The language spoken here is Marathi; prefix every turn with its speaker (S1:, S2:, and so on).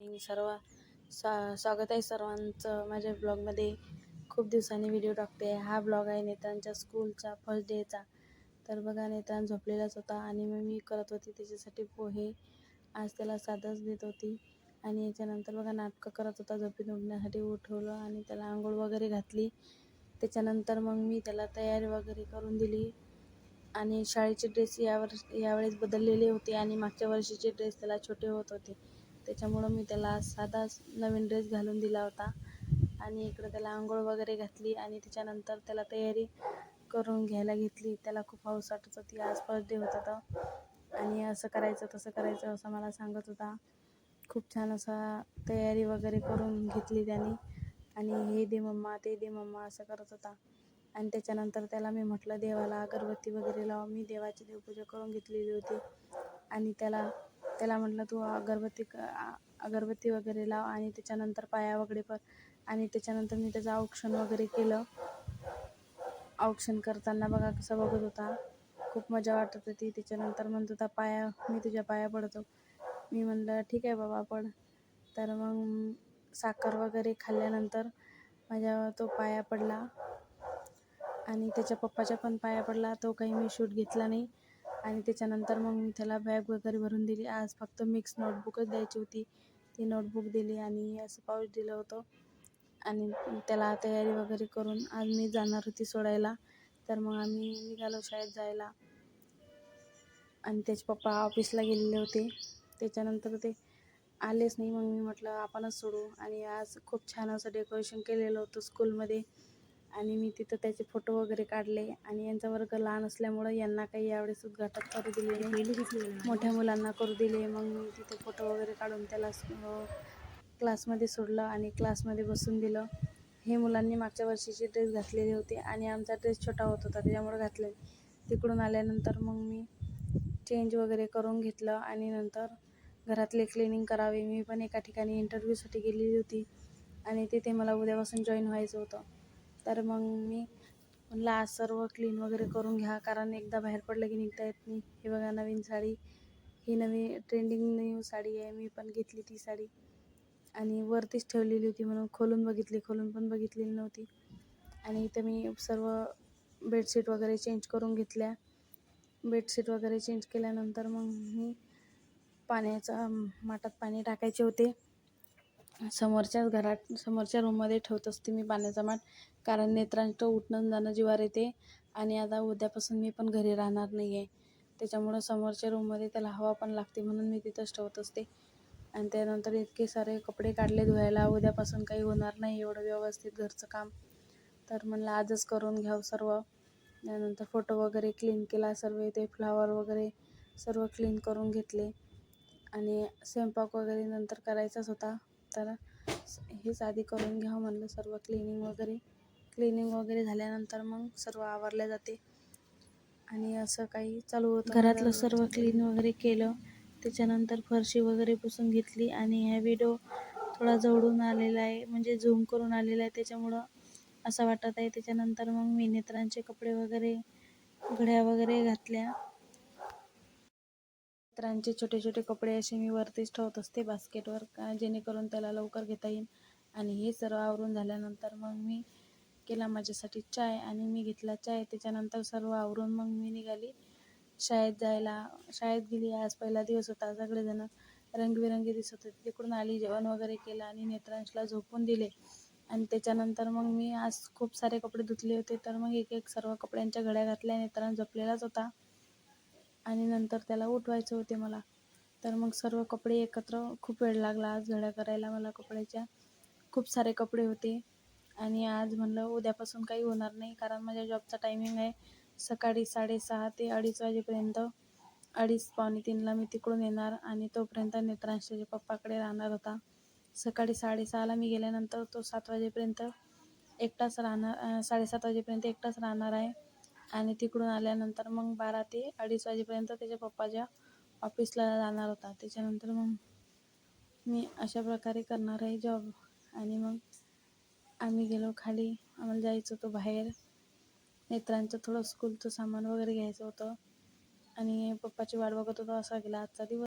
S1: सर्व सा स्वागत आहे सर्वांचं. माझ्या ब्लॉगमध्ये खूप दिवसांनी व्हिडिओ टाकते. हा ब्लॉग आहे नेतांच्या स्कूलचा फर्स्ट डेचा तर बघा नेतान झोपलेलाच होता आणि मग मी करत होती त्याच्यासाठी पोहे. आज त्याला साधंच देत होती. आणि याच्यानंतर बघा नाटकं करत होता झोपी उठण्यासाठी. उठवलं आणि त्याला आंघोळ वगैरे घातली. त्याच्यानंतर मग मी त्याला तयारी वगैरे करून दिली. आणि शाळेचे ड्रेस यावर यावेळेस बदललेले होते आणि मागच्या वर्षीचे ड्रेस त्याला छोटे होत होते. त्याच्यामुळं मी त्याला साधा नवीन ड्रेस घालून दिला होता. आणि इकडं त्याला आंघोळ वगैरे घातली आणि त्याच्यानंतर त्याला तयारी करून घ्यायला घेतली. त्याला खूप हौस वाटत होती. आज फर्स्ट डे होता तर आणि असं करायचं तसं करायचं असं मला सांगत होता. खूप छान असा तयारी वगैरे करून घेतली त्याने. आणि हे दे मम्मा ते दे मम्मा असं करत होता. आणि त्याच्यानंतर त्याला मी म्हटलं देवाला अगरबत्ती वगैरे लावा. मी देवाची देवपूजा करून घेतलेली होती. आणि त्याला त्याला म्हटलं तू अगरबत्ती क अगरबत्ती वगैरे लाव आणि त्याच्यानंतर पाया वगैरे पर आणि त्याच्यानंतर मी त्याचं औक्षण वगैरे केलं. औक्षण करताना बघा कसं बघत होता. खूप मजा वाटत होती. त्याच्यानंतर म्हणत होता पाया मी तुझ्या पाया पडतो. मी म्हणलं ठीक आहे बाबा पड. तर मग साखर वगैरे खाल्ल्यानंतर माझ्या तो पाया पडला. आणि त्याच्या पप्पाच्या पण पाया पडला. तो काही मी शूट घेतला नाही. आणि त्याच्यानंतर मग मी त्याला बॅग वगैरे भरून दिली. आज फक्त मिक्स नोटबुकच द्यायची होती. ती नोटबुक दिली आणि असं पाऊच दिलं होतं. आणि त्याला तयारी वगैरे करून आज मी जाणार होती सोडायला. तर मग आम्ही निघालो शाळेत जायला. आणि त्याचे पप्पा ऑफिसला गेलेले होते. त्याच्यानंतर ते आलेच नाही. मग मी म्हटलं आपणच सोडू. आणि आज खूप छान असं डेकोरेशन केलेलं होतं स्कूलमध्ये आणि मी तिथं त्याचे फोटो वगैरे काढले आणि यांचा वर्ग लहान असल्यामुळं यांना काही यावेळेस उद्घाटन करू दिले. नाही मोठ्या मुलांना करू दिले. मग मी तिथे फोटो वगैरे काढून त्याला क्लासमध्ये सोडलं आणि क्लासमध्ये बसून दिलं. हे मुलांनी मागच्या वर्षीचे ड्रेस घातलेले होते आणि आमचा ड्रेस छोटा होत होता त्याच्यामुळे घातले. तिकडून आल्यानंतर मग मी चेंज वगैरे करून घेतलं आणि नंतर घरातले क्लिनिंग करावे. मी पण एका ठिकाणी इंटरव्ह्यूसाठी गेलेली होती आणि तिथे मला उद्यापासून जॉईन व्हायचं होतं. तर मग मी म्हणलं आज सर्व क्लीन वगैरे करून घ्या कारण एकदा बाहेर पडलं की निघता येत नाही. हे बघा नवीन साडी. ही नवी ट्रेंडिंग न्यू साडी आहे. मी पण घेतली ती साडी. आणि वरतीच ठेवलेली होती म्हणून खोलून बघितली खोलून पण बघितलेली नव्हती. आणि इथं मी सर्व बेडशीट वगैरे चेंज करून घेतल्या. बेडशीट वगैरे चेंज केल्यानंतर मग मी पाण्याचा माठात पाणी टाकायचे होते. समोरच्याच घरात समोरच्या रूममध्ये ठेवत असते मी पाण्याचा माठ. कारण नेत्रांचं उठणं जाणं जिवावर येते. आणि आता उद्यापासून मी पण घरी राहणार नाही आहे त्याच्यामुळं समोरच्या रूममध्ये त्याला हवा पण लागते म्हणून मी तिथंच ठेवत असते. आणि त्यानंतर इतके सारे कपडे काढले धुवायला. उद्यापासून काही होणार नाही एवढं व्यवस्थित घरचं काम. तर म्हणलं आजच करून घ्यावं सर्व. त्यानंतर फोटो वगैरे क्लीन केला सर्व ते फ्लावर वगैरे सर्व क्लीन करून घेतले. आणि स्वयंपाक वगैरे नंतर करायचाच होता. तर हेच आधी करून घ्यावं म्हणलं सर्व क्लिनिंग वगैरे. क्लिनिंग वगैरे झाल्यानंतर मग सर्व आवरल्या जाते. आणि असं काही चालू होतं. घरातलं सर्व क्लीन वगैरे केलं. त्याच्यानंतर फरशी वगैरे पुसून घेतली आणि ह्या व्हिडिओ थोडा जवळून आलेला आहे. म्हणजे झूम करून आलेला आहे. त्याच्यामुळं असं वाटत आहे. त्याच्यानंतर मग मी नेत्रांचे कपडे वगैरे घड्या वगैरे घातल्या. मित्रांचे छोटे छोटे कपडे असे मी वरतीच ठेवत असते बास्केटवर का जेणेकरून त्याला लवकर घेता येईल आणि हे सर्व आवरून झाल्यानंतर मग मी केला माझ्यासाठी चाय आणि मी घेतला चाय. त्याच्यानंतर सर्व आवरून मग मी निघाली. शाळेत जायला शाळेत गेली. आज पहिला दिवस होता. सगळेजण रंगबिरंगी दिसत होते. तिकडून आली जेवण वगैरे केलं आणि नेत्रांशला झोपून दिले. आणि त्याच्यानंतर मग मी आज खूप सारे कपडे धुतले होते. तर मग एक एक सर्व कपड्यांच्या घड्या घातल्या. नेत्रांश झोपलेलाच होता. आणि नंतर त्याला उठवायचे होते मला. तर मग सर्व कपडे एकत्र खूप वेळ लागला आज घड्या करायला मला कपड्याच्या. खूप सारे कपडे होते. आणि आज म्हणलं उद्यापासून काही होणार नाही कारण माझ्या जॉबचा टायमिंग आहे. सकाळी साडेसहा ते अडीच वाजेपर्यंत अडीच पावणे तीनला मी तिकडून येणार आणि तोपर्यंत नेत्रांशाच्या पप्पाकडे राहणार होता. सकाळी साडेसहाला मी गेल्यानंतर तो सात वाजेपर्यंत एकटाच राहणार साडेसात वाजेपर्यंत एकटाच राहणार आहे. आणि तिकडून आल्यानंतर मग बारा ते अडीच वाजेपर्यंत त्याच्या पप्पाच्या ऑफिसला जाणार होता. त्याच्यानंतर मग मी अशा प्रकारे करणार आहे जॉब आणि मग आम्ही गेलो खाली. आम्हाला जायचं होतं बाहेर. नेत्रांचं थोडं स्कूलचं सामान वगैरे घ्यायचं होतं. आणि पप्पाची वाट बघत होतो असा गेला. आजचा दिवस